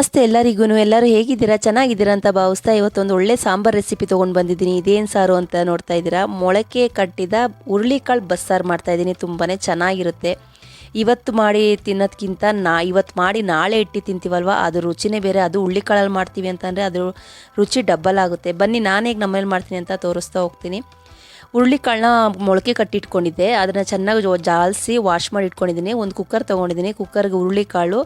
ನಮಸ್ತೆ ಎಲ್ಲರಿಗೂ ಎಲ್ಲರೂ ಹೇಗಿದ್ದೀರಾ? ಚೆನ್ನಾಗಿದ್ದೀರಾ ಅಂತ ಭಾವಿಸ್ತಾ ಇವತ್ತೊಂದು ಒಳ್ಳೆ ಸಾಂಬಾರ್ ರೆಸಿಪಿ ತೊಗೊಂಡು ಬಂದಿದ್ದೀನಿ. ಇದೇನು ಸಾರು ಅಂತ ನೋಡ್ತಾ ಇದ್ದೀರಾ? ಮೊಳಕೆ ಕಟ್ಟಿದ ಹುರುಳಿಕಾಳು ಬಸ್ಸಾರು ಮಾಡ್ತಾ ಇದ್ದೀನಿ. ತುಂಬಾ ಚೆನ್ನಾಗಿರುತ್ತೆ. ಇವತ್ತು ಮಾಡಿ ತಿನ್ನೋದಕ್ಕಿಂತ ನಾ, ಇವತ್ತು ಮಾಡಿ ನಾಳೆ ಇಟ್ಟು ತಿಂತೀವಲ್ವ? ಅದು ರುಚಿನೇ ಬೇರೆ. ಅದು ಹುರುಳಿಕಾಳಲ್ಲಿ ಮಾಡ್ತೀವಿ ಅಂತಂದರೆ ಅದು ರುಚಿ ಡಬ್ಬಲ್ ಆಗುತ್ತೆ. ಬನ್ನಿ, ನಾನು ಹೇಗೆ ನಮ್ಮಲ್ಲಿ ಮಾಡ್ತೀನಿ ಅಂತ ತೋರಿಸ್ತಾ ಹೋಗ್ತೀನಿ. ಹುರುಳಿಕಾಳನ್ನ ಮೊಳಕೆ ಕಟ್ಟಿಟ್ಕೊಂಡಿದ್ದೆ. ಅದನ್ನು ಚೆನ್ನಾಗಿ ಜಾಲಿಸಿ ವಾಶ್ ಮಾಡಿ ಇಟ್ಕೊಂಡಿದ್ದೀನಿ. ಒಂದು ಕುಕ್ಕರ್ ತೊಗೊಂಡಿದ್ದೀನಿ. ಕುಕ್ಕರ್ಗೆ ಹುರುಳಿಕಾಳು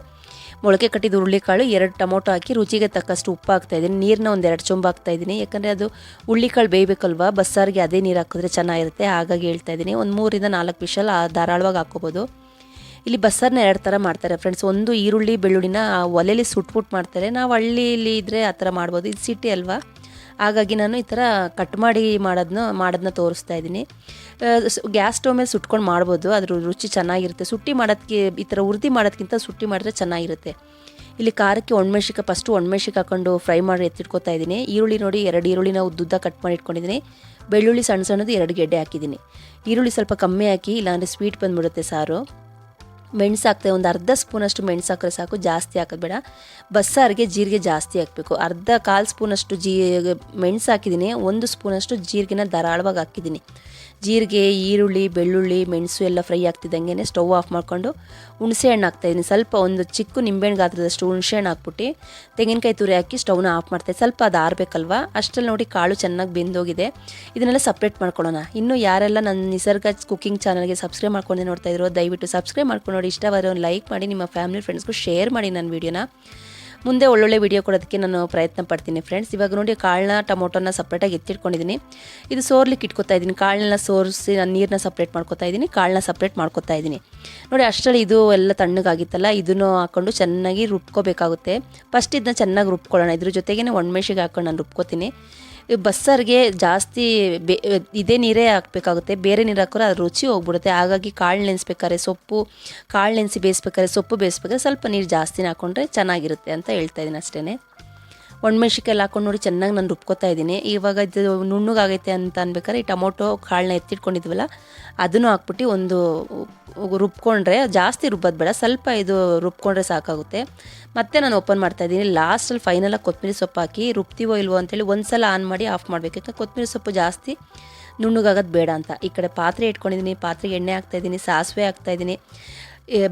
ಮೊಳಕೆ ಕಟ್ಟಿದ ಹುರುಳಿಕಾಳು ಎರಡು ಟೊಮೊಟೊ ಹಾಕಿ ರುಚಿಗೆ ತಕ್ಕಷ್ಟು ಉಪ್ಪು ಹಾಕ್ತಾ ಇದ್ದೀನಿ ನೀರನ್ನ ಒಂದು ಎರಡು ಚೊಂಬು ಹಾಕ್ತಾಯಿದ್ದೀನಿ ಯಾಕಂದರೆ ಅದು ಹುರುಳಿಕಾಳು ಬೇಯಬೇಕಲ್ವಾ? ಬಸ್ಸಾರಿಗೆ ಅದೇ ನೀರು ಹಾಕಿದ್ರೆ ಚೆನ್ನಾಗಿರುತ್ತೆ. ಹಾಗಾಗಿ ಹೇಳ್ತಾ ಇದ್ದೀನಿ ಒಂದು ಮೂರಿಂದ ನಾಲ್ಕು ವಿಷಲ್ ಧಾರಾಳವಾಗಿ ಹಾಕೋಬೋದು ಇಲ್ಲಿ ಬಸ್ಸಾರನ್ನ ಎರಡು ಥರ ಮಾಡ್ತಾರೆ ಫ್ರೆಂಡ್ಸ್. ಒಂದು ಈರುಳ್ಳಿ, ಬೆಳ್ಳುಳ್ಳಿನ ಒಲೆಯಲ್ಲಿ ಸುಟ್ಬಿಟ್ಟು ಮಾಡ್ತಾರೆ. ನಾವು ಹಳ್ಳಿಯಲ್ಲಿ ಇದ್ದರೆ ಆ ಥರ ಮಾಡ್ಬೋದು. ಇದು ಸಿಟಿ ಅಲ್ವಾ? ಹಾಗಾಗಿ ನಾನು ಈ ಥರ ಕಟ್ ಮಾಡಿ ಮಾಡೋದನ್ನ ಮಾಡೋದನ್ನ ತೋರಿಸ್ತಾ ಇದ್ದೀನಿ. ಗ್ಯಾಸ್ ಸ್ಟೋವ್ ಮೇಲೆ ಸುಟ್ಕೊಂಡು ಮಾಡ್ಬೋದು. ಅದ್ರ ರುಚಿ ಚೆನ್ನಾಗಿರುತ್ತೆ. ಸುಟ್ಟಿ ಮಾಡೋದಕ್ಕೆ ಈ ಥರ ಉರ್ದಿ ಮಾಡೋದಕ್ಕಿಂತ ಸುಟ್ಟಿ ಮಾಡಿದ್ರೆ ಚೆನ್ನಾಗಿರುತ್ತೆ. ಇಲ್ಲಿ ಖಾರಕ್ಕೆ ಒಣಮೆಣ್ಸಿಕಾಯಿ ಫಸ್ಟು ಒಣಮೆಣ್ಸಿಕಾಯಿ ಹಾಕೊಂಡು ಫ್ರೈ ಮಾಡಿ ಎತ್ತಿಟ್ಕೊತಾ ಇದ್ದೀನಿ. ಈರುಳ್ಳಿ ನೋಡಿ, ಎರಡು ಈರುಳ್ಳಿನ ಉದ್ದುದ್ದ ಕಟ್ ಮಾಡಿ ಇಟ್ಕೊಂಡಿದ್ದೀನಿ. ಬೆಳ್ಳುಳ್ಳಿ ಸಣ್ಣ ಸಣ್ಣದು ಎರಡು ಗೆಡ್ಡೆ ಹಾಕಿದ್ದೀನಿ. ಈರುಳ್ಳಿ ಸ್ವಲ್ಪ ಕಮ್ಮಿ ಹಾಕಿ, ಇಲ್ಲಾಂದರೆ ಸ್ವೀಟ್ ಬಂದುಬಿಡುತ್ತೆ ಸಾರು. ಮೆಣಸು ಹಾಕ್ತೇವೆ ಒಂದು ಅರ್ಧ ಸ್ಪೂನಷ್ಟು ಮೆಣಸು ಹಾಕಿದ್ರೆ ಸಾಕು, ಜಾಸ್ತಿ ಹಾಕೋದು ಬೇಡ. ಬಸ್ಸಾರಿಗೆ ಜೀರಿಗೆ ಜಾಸ್ತಿ ಹಾಕಬೇಕು. ಅರ್ಧ ಕಾಲು ಸ್ಪೂನಷ್ಟು ಜೀ ಮೆಣಸು ಹಾಕಿದ್ದೀನಿ ಒಂದು ಸ್ಪೂನಷ್ಟು ಜೀರಿಗೆನ ಧಾರಾಳವಾಗಿ ಹಾಕಿದ್ದೀನಿ. ಜೀರಿಗೆ, ಈರುಳ್ಳಿ, ಬೆಳ್ಳುಳ್ಳಿ, ಮೆಣಸು ಎಲ್ಲ ಫ್ರೈ ಆಗ್ತಿದ್ದಂಗೆ ಸ್ಟವ್ ಆಫ್ ಮಾಡಿಕೊಂಡು ಹುಣಸೆ ಹಣ್ಣು ಹಾಕ್ತಾಯಿದ್ದೀನಿ ಸ್ವಲ್ಪ ಒಂದು ಚಿಕ್ಕ ನಿಂಬೆಹಣ್ಣು ಗಾತ್ರದಷ್ಟು ಹುಣಸೆ ಹಣ್ಣು ಹಾಕ್ಬಿಟ್ಟು ತೆಂಗಿನಕಾಯಿ ತುರಿ ಹಾಕಿ ಸ್ಟವ್ನ ಆಫ್ ಮಾಡ್ತಾಯಿದ್ದೆ ಸ್ವಲ್ಪ ಅದು ಆರಬೇಕಲ್ವ? ಅಷ್ಟರಲ್ಲಿ ನೋಡಿ ಕಾಳು ಚೆನ್ನಾಗಿ ಬೆಂದೋಗಿದೆ. ಇದನ್ನೆಲ್ಲ ಸಪ್ರೇಟ್ ಮಾಡ್ಕೊಳ್ಳೋಣ. ಇನ್ನು ಯಾರೆಲ್ಲ ನನ್ನ ನಿಸರ್ಗ ಕುಕಿಂಗ್ ಚಾನಲ್ಗೆ ಸಬ್ಸ್ಕ್ರೈಬ್ ಮಾಡ್ಕೊಂಡು ನೋಡ್ತಾ ಇದ್ರು ದಯವಿಟ್ಟು ಸಬ್ಸ್ಕ್ರೈಬ್ ಮಾಡ್ಕೊಂಡು ನೋಡಿ. ಇಷ್ಟವಾದ ಒಂದು ಲೈಕ್ ಮಾಡಿ, ನಿಮ್ಮ ಫ್ಯಾಮಿಲಿ ಫ್ರೆಂಡ್ಸ್ಗೂ ಶೇರ್ ಮಾಡಿ ನನ್ನ ವೀಡಿಯೋನ ಮುಂದೆ ಒಳ್ಳೊಳ್ಳೆ ವಿಡಿಯೋ ಕೊಡೋದಕ್ಕೆ ನಾನು ಪ್ರಯತ್ನ ಪಡ್ತೀನಿ ಫ್ರೆಂಡ್ಸ್ ಇವಾಗ ನೋಡಿ ಕಾಳನ್ನ, ಟೊಮೊಟೊನ ಸಪ್ರೇಟಾಗಿ ಎತ್ತಿಟ್ಕೊಂಡಿದ್ದೀನಿ. ಇದು ಸೋರ್ಲಿಕ್ಕೆ ಇಟ್ಕೊತಾ ಇದ್ದೀನಿ. ಕಾಳನ್ನೆಲ್ಲ ಸೋರಿಸಿ ನಾನು ನೀರನ್ನ ಸಪ್ರೇಟ್ ಮಾಡ್ಕೊತಾ ಇದ್ದೀನಿ. ಕಾಳನ್ನ ಸಪ್ರೇಟ್ ಮಾಡ್ಕೊತಾ ಇದ್ದೀನಿ. ನೋಡಿ ಅಷ್ಟರಲ್ಲಿ ಇದು ಎಲ್ಲ ತಣ್ಣಗಾಗಿತ್ತಲ್ಲ, ಇದನ್ನು ಹಾಕ್ಕೊಂಡು ಚೆನ್ನಾಗಿ ರುಬ್ಕೋಬೇಕಾಗುತ್ತೆ. ಫಸ್ಟ್ ಇದನ್ನ ಚೆನ್ನಾಗಿ ರುಬ್ಕೊಳ್ಳೋಣ. ಇದ್ರ ಜೊತೆಗೇ ಒಣಮೆಣ್ಸಿಗೆ ಹಾಕೊಂಡು ನಾನು ರುಬ್ಕೋತೀನಿ. ಬಸ್ಸಾರಿಗೆ ಜಾಸ್ತಿ ಬೇ, ಇದೇ ನೀರೇ ಹಾಕಬೇಕಾಗುತ್ತೆ. ಬೇರೆ ನೀರು ಹಾಕಿದ್ರೆ ಅದು ರುಚಿ ಹೋಗ್ಬಿಡುತ್ತೆ. ಹಾಗಾಗಿ ಕಾಳು ನೆನೆಸ್ಬೇಕಾದ್ರೆ ಸೊಪ್ಪು, ಕಾಳು ನೆನೆಸಿ ಬೇಯಿಸ್ಬೇಕಾದ್ರೆ ಸೊಪ್ಪು ಬೇಯಿಸ್ಬೇಕಾದ್ರೆ ಸ್ವಲ್ಪ ನೀರು ಜಾಸ್ತಿನೇ ಹಾಕ್ಕೊಂಡ್ರೆ ಚೆನ್ನಾಗಿರುತ್ತೆ ಅಂತ ಹೇಳ್ತಾ ಇದ್ದೀನಿ ಅಷ್ಟೇ ಒಣಮೆಣ್ಸಿಕಾಯಿ ಹಾಕೊಂಡು ನೋಡಿ ಚೆನ್ನಾಗಿ ನಾನು ರುಬ್ಕೋತಾ ಇದ್ದೀನಿ. ಇವಾಗ ಇದು ನುಣ್ಣಗಾಗೈತೆ ಅಂತ ಅನ್ಬೇಕಾದ್ರೆ ಈ ಟೊಮೊಟೊ ಕಾಳನ್ನ ಎತ್ತಿಟ್ಕೊಂಡಿದ್ವಲ್ಲ, ಅದನ್ನು ಹಾಕ್ಬಿಟ್ಟು ಒಂದು ರುಬ್ಕೊಂಡ್ರೆ, ಜಾಸ್ತಿ ರುಬ್ಬೋದು ಬೇಡ, ಸ್ವಲ್ಪ ಇದು ರುಬ್ಕೊಂಡ್ರೆ ಸಾಕಾಗುತ್ತೆ. ಮತ್ತೆ ನಾನು ಓಪನ್ ಮಾಡ್ತಾ ಇದ್ದೀನಿ. ಲಾಸ್ಟಲ್ಲಿ ಫೈನಲಾಗಿ ಕೊತ್ತಂಬರಿ ಸೊಪ್ಪು ಹಾಕಿ ರುಬ್ತೀವೋ ಇಲ್ವೋ ಅಂತೇಳಿ ಒಂದು ಸಲ ಆನ್ ಮಾಡಿ ಆಫ್ ಮಾಡಬೇಕು ಯಾಕಂದ್ರೆ ಕೊತ್ತಂಬರಿ ಸೊಪ್ಪು ಜಾಸ್ತಿ ನುಣ್ಣಗಾಗೋದು ಬೇಡ ಅಂತ. ಈ ಕಡೆ ಪಾತ್ರೆ ಇಟ್ಕೊಂಡಿದ್ದೀನಿ, ಪಾತ್ರೆಗೆ ಎಣ್ಣೆ ಹಾಕ್ತಾಯಿದ್ದೀನಿ ಸಾಸಿವೆ ಹಾಕ್ತಾಯಿದ್ದೀನಿ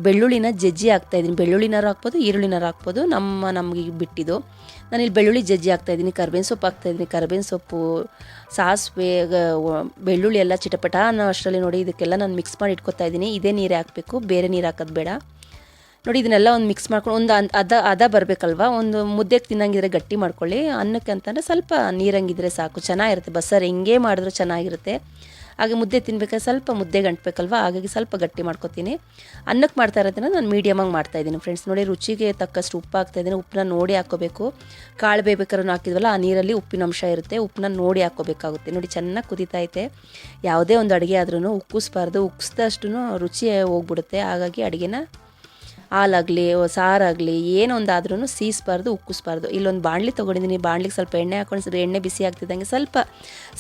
ಬೆಳ್ಳುಳ್ಳಿನ ಜಜ್ಜಿ ಹಾಕ್ತಾಯಿದ್ದೀನಿ ಬೆಳ್ಳುಳ್ಳಿನಾರು ಹಾಕ್ಬೋದು ಈರುಳ್ಳಿನಾರು ಹಾಕ್ಬೋದು. ನಮ್ಮ ನಮಗೆ ಬಿಟ್ಟಿದ್ದು. ನಾನಿಲ್ಲಿ ಬೆಳ್ಳುಳ್ಳಿ ಜಜ್ಜಿ ಹಾಕ್ತಾಯಿದ್ದೀನಿ ಕರ್ಬೇವಿನ ಸೊಪ್ಪು ಹಾಕ್ತಾಯಿದ್ದೀನಿ ಕರ್ಬೇವಿನ ಸೊಪ್ಪು, ಸಾಸಿವೆ ಬೆಳ್ಳುಳ್ಳಿ ಎಲ್ಲ ಚಿಟಪಟ. ಅನ್ನೋ ಅಷ್ಟರಲ್ಲಿ ನೋಡಿ ಇದಕ್ಕೆಲ್ಲ ನಾನು ಮಿಕ್ಸ್ ಮಾಡಿ ಇಟ್ಕೊತಾ ಇದ್ದೀನಿ. ಇದೇ ನೀರು ಹಾಕಬೇಕು. ಬೇರೆ ನೀರು ಹಾಕೋದು ಬೇಡ. ನೋಡಿ ಇದನ್ನೆಲ್ಲ ಒಂದು ಮಿಕ್ಸ್ ಮಾಡ್ಕೊಂಡು, ಒಂದು ಅದ ಅದ ಬರಬೇಕಲ್ವ? ಒಂದು ಮುದ್ದೆಗೆ ತಿನ್ನಂಗಿದ್ರೆ ಗಟ್ಟಿ ಮಾಡ್ಕೊಳ್ಳಿ. ಅನ್ನಕ್ಕೆ ಅಂತಂದರೆ ಸ್ವಲ್ಪ ನೀರಂಗಿದ್ರೆ ಸಾಕು. ಚೆನ್ನಾಗಿರುತ್ತೆ. ಬಸ್ಸಾರು ಹಿಂಗೆ ಮಾಡಿದ್ರೂ ಚೆನ್ನಾಗಿರುತ್ತೆ. ಹಾಗೆ ಮುದ್ದೆ ತಿನ್ಬೇಕಾದ್ರೆ ಸ್ವಲ್ಪ ಮುದ್ದೆ ಗಂಟಬೇಕಲ್ವಾ? ಹಾಗಾಗಿ ಸ್ವಲ್ಪ ಗಟ್ಟಿ ಮಾಡ್ಕೊತೀನಿ. ಅನ್ನಕ್ಕೆ ಮಾಡ್ತಾ ಇರೋದನ್ನ ನಾನು ಮೀಡಿಯಮಾಗಿ ಮಾಡ್ತಾಯಿದ್ದೀನಿ ಫ್ರೆಂಡ್ಸ್ ನೋಡಿ, ರುಚಿಗೆ ತಕ್ಕಷ್ಟು ಉಪ್ಪು ಹಾಕ್ತಾಯಿದ್ದೀನಿ ಉಪ್ಪನ್ನ ನೋಡಿ ಹಾಕೋಬೇಕು ಕಾಳು ಬೇಯ್ಬೇಕಾದ್ರೂ ಹಾಕಿದ್ವಲ್ಲ, ಆ ನೀರಲ್ಲಿ ಉಪ್ಪಿನ ಅಂಶ ಇರುತ್ತೆ. ಉಪ್ಪನ್ನ ನೋಡಿ ಹಾಕೋಬೇಕಾಗುತ್ತೆ ನೋಡಿ, ಚೆನ್ನಾಗಿ ಕುದೀತೈತೆ ಯಾವುದೇ ಒಂದು ಅಡುಗೆ ಆದ್ರೂ ಉಕ್ಕಿಸ್ಬಾರ್ದು. ಉಕ್ಕಿಸ್ದಷ್ಟು ರುಚಿ ಹೋಗ್ಬಿಡುತ್ತೆ. ಹಾಗಾಗಿ ಅಡುಗೆನ ಹಾಲಾಗಲಿ ಸಾರಾಗಲಿ ಏನೊಂದಾದ್ರೂ ಸೀಸ್ಬಾರ್ದು, ಉಕ್ಕಿಸ್ಬಾರ್ದು. ಇಲ್ಲೊಂದು ಬಾಣಲಿ ತೊಗೊಂಡಿದ್ದೀನಿ ಬಾಣಲಿಗೆ ಸ್ವಲ್ಪ ಎಣ್ಣೆ ಹಾಕೊಂಡು ಎಣ್ಣೆ ಬಿಸಿ ಆಗ್ತಿದ್ದಂಗೆ ಸ್ವಲ್ಪ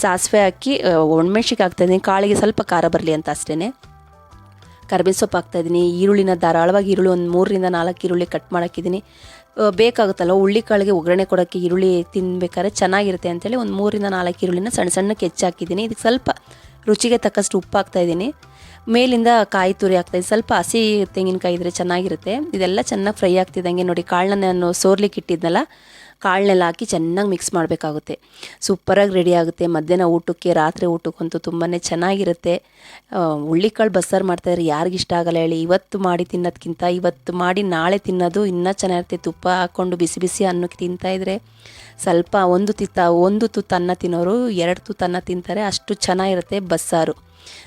ಸಾಸಿವೆ ಹಾಕಿ ಒಣಮೆಣ್ಸಿಗೆ ಹಾಕ್ತಾಯಿದ್ದೀನಿ ಕಾಳಿಗೆ ಸ್ವಲ್ಪ ಖಾರ ಬರಲಿ ಅಂತ ಅಷ್ಟೇ ಕರ್ಬೇವು ಸೊಪ್ಪು ಹಾಕ್ತಾಯಿದ್ದೀನಿ ಈರುಳ್ಳಿನ ಧಾರಾಳವಾಗಿ ಈರುಳ್ಳಿ ಒಂದು ಮೂರರಿಂದ ನಾಲ್ಕು ಈರುಳ್ಳಿ ಕಟ್ ಮಾಡಾಕಿದ್ದೀನಿ ಬೇಕಾಗುತ್ತಲ್ಲ ಹುಳ್ಳಿ ಕಾಳಿಗೆ ಒಗ್ಗರಣೆ ಕೊಡೋಕ್ಕೆ ಈರುಳ್ಳಿ ತಿನ್ಬೇಕಾದ್ರೆ ಚೆನ್ನಾಗಿರುತ್ತೆ ಅಂತೇಳಿ ಒಂದು ಮೂರರಿಂದ ನಾಲ್ಕು ಈರುಳ್ಳಿನ ಸಣ್ಣ ಸಣ್ಣಕ್ಕೆ ಹೆಚ್ಚಾಕಿದ್ದೀನಿ ಇದಕ್ಕೆ ಸ್ವಲ್ಪ ರುಚಿಗೆ ತಕ್ಕಷ್ಟು ಉಪ್ಪು ಹಾಕ್ತಾಯಿದ್ದೀನಿ ಮೇಲಿಂದ ಕಾಯಿ ತುರಿ ಆಗ್ತಾಯಿದೆ ಸ್ವಲ್ಪ ಹಸಿ ತೆಂಗಿನಕಾಯಿ ಇದ್ದರೆ ಚೆನ್ನಾಗಿರುತ್ತೆ. ಇದೆಲ್ಲ ಚೆನ್ನಾಗಿ ಫ್ರೈ ಆಗ್ತಿದ್ದಂಗೆ ನೋಡಿ, ಕಾಳನ್ನ ನಾನು ಸೋರ್ಲಿಕ್ಕೆ ಇಟ್ಟಿದ್ನಲ್ಲ ಕಾಳನ್ನೆಲ್ಲ ಹಾಕಿ ಚೆನ್ನಾಗಿ ಮಿಕ್ಸ್ ಮಾಡಬೇಕಾಗುತ್ತೆ. ಸೂಪರಾಗಿ ರೆಡಿ ಆಗುತ್ತೆ. ಮಧ್ಯಾಹ್ನ ಊಟಕ್ಕೆ, ರಾತ್ರಿ ಊಟಕ್ಕಂತೂ ತುಂಬಾ ಚೆನ್ನಾಗಿರುತ್ತೆ. ಹುಳ್ಳಿಕಾಳು ಬಸ್ಸಾರು ಮಾಡ್ತಾಯಿದ್ರೆ ಯಾರಿಗಿಷ್ಟ ಆಗಲ್ಲ ಹೇಳಿ. ಇವತ್ತು ಮಾಡಿ ತಿನ್ನೋದಕ್ಕಿಂತ ಇವತ್ತು ಮಾಡಿ ನಾಳೆ ತಿನ್ನೋದು ಇನ್ನೂ ಚೆನ್ನಾಗಿರುತ್ತೆ. ತುಪ್ಪ ಹಾಕ್ಕೊಂಡು ಬಿಸಿ ಬಿಸಿ ಅನ್ನಕ್ಕೆ ತಿಂತಾಯಿದ್ರೆ ಸ್ವಲ್ಪ ಒಂದು ತಿತ್ತ, ಒಂದು ತುತ್ತು ಅನ್ನ ತಿನ್ನೋರು ಎರಡು ತುತ್ತು ಅನ್ನ ತಿಂತಾರೆ. ಅಷ್ಟು ಚೆನ್ನಾಗಿರುತ್ತೆ ಬಸ್ಸಾರು.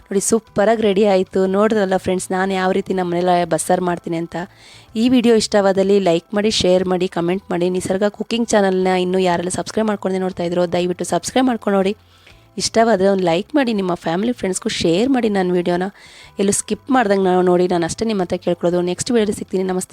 ನೋಡಿ, ಸೂಪರಾಗಿ ರೆಡಿ ಆಯಿತು. ನೋಡಿದ್ರಲ್ಲ ಫ್ರೆಂಡ್ಸ್ ನಾನು ಯಾವ ರೀತಿ ನಮ್ಮ ಮನೇಲಿ ಬಸ್ಸಾರು ಮಾಡ್ತೀನಿ ಅಂತ. ಈ ವಿಡಿಯೋ ಇಷ್ಟವಾದಲ್ಲಿ ಲೈಕ್ ಮಾಡಿ ಶೇರ್ ಮಾಡಿ ಕಮೆಂಟ್ ಮಾಡಿ. ನಿಸರ್ಗ ಕುಕ್ಕಿಂಗ್ ಚಾನಲ್ನ ಇನ್ನೂ ಯಾರೆಲ್ಲ ಸಬ್ಸ್ಕ್ರೈಬ್ ಮಾಡ್ಕೊಂಡೆ ನೋಡ್ತಾ ಇದ್ರು, ದಯವಿಟ್ಟು ಸಬ್ಸ್ಕ್ರೈಬ್ ಮಾಡ್ಕೊಂಡು ನೋಡಿ ಇಷ್ಟವಾದರೆ ಒಂದು ಲೈಕ್ ಮಾಡಿ, ನಿಮ್ಮ ಫ್ಯಾಮಿಲಿ ಫ್ರೆಂಡ್ಸ್ಗೂ ಶೇರ್ ಮಾಡಿ ನನ್ನ ವೀಡಿಯೋನ ಎಲ್ಲೂ ಸ್ಕಿಪ್ ಮಾಡ್ದಂಗೆ ನಾವು ನೋಡಿ, ನಾನು ಅಷ್ಟೇ ನಿಮ್ಮ ಹತ್ರ ಕೇಳ್ಕೊಳ್ಳೋದು ನೆಕ್ಸ್ಟ್ ವೀಡಿಯೋ ಸಿಗ್ತೀನಿ. ನಮಸ್ತೆ.